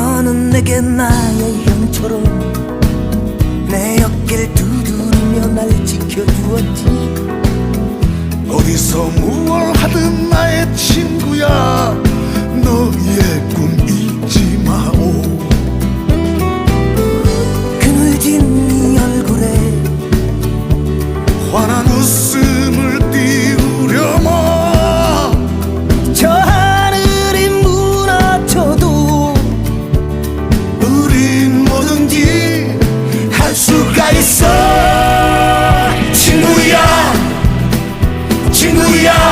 너는 내게 나의 형처럼 내 어깨를 두드리며 날 지켜주었지. 어디서 무얼 하든 나의 침 my soul.